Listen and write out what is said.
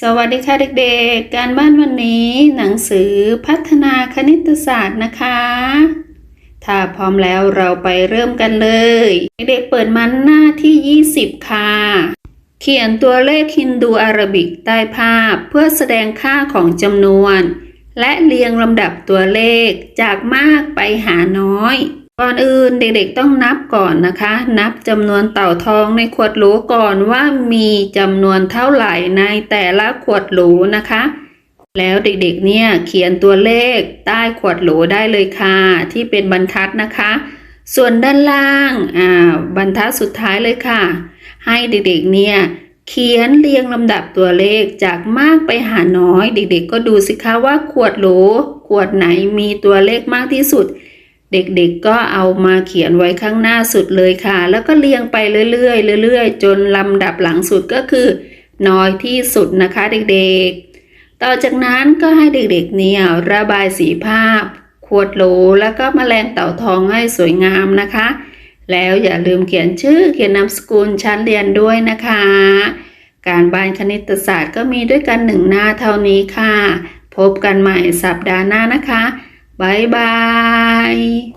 สวัสดีค่ะเด็กๆ การบ้านวันนี้หนังสือพัฒนาคณิตศาสตร์นะคะ ถ้าพร้อมแล้วเราไปเริ่มกันเลย เด็กๆเปิดมันหน้าที่ 20 ค่ะ เขียนตัวเลขฮินดูอารบิกใต้ภาพเพื่อแสดงค่าของจำนวน และเรียงลำดับตัวเลขจากมากไปหาน้อย ก่อนอื่นเด็กๆต้องนับก่อนนะคะ นับจำนวนเต่าทองในขวดโหลก่อนว่ามีจำนวนเท่าไหร่ในแต่ละขวดโหลนะคะ แล้วเด็กๆเนี่ยเขียนตัวเลขใต้ขวดโหลได้เลยค่ะ ที่เป็นบรรทัดนะคะ ส่วนด้านล่างอ่าบรรทัดสุดท้ายเลยค่ะ ให้เด็กๆเนี่ยเขียนเรียงลำดับตัวเลขจากมากไปหาน้อย เด็กๆ ก็ดูสิคะว่าขวดโหลขวดไหนมีตัวเลขมากที่สุด เด็กๆก็เอามาเขียนไว้ข้างหน้าสุดเลยค่ะ แล้วก็เรียงไปเรื่อยๆเรื่อยๆ จนลำดับหลังสุดก็คือ น้อยที่สุดนะคะเด็กๆ ต่อจากนั้นก็ให้เด็กๆเนี่ยระบายสีภาพ ขวดโหลแล้วก็แมลงเต่าทองให้สวยงามนะคะ แล้วอย่าลืมเขียนชื่อเขียนนามสกุลชั้นเรียนด้วยนะคะ การบ้านคณิตศาสตร์ก็มีด้วยกันหนึ่งหน้าเท่านี้ค่ะ พบกันใหม่สัปดาห์หน้านะคะบ๊ายบาย Bye!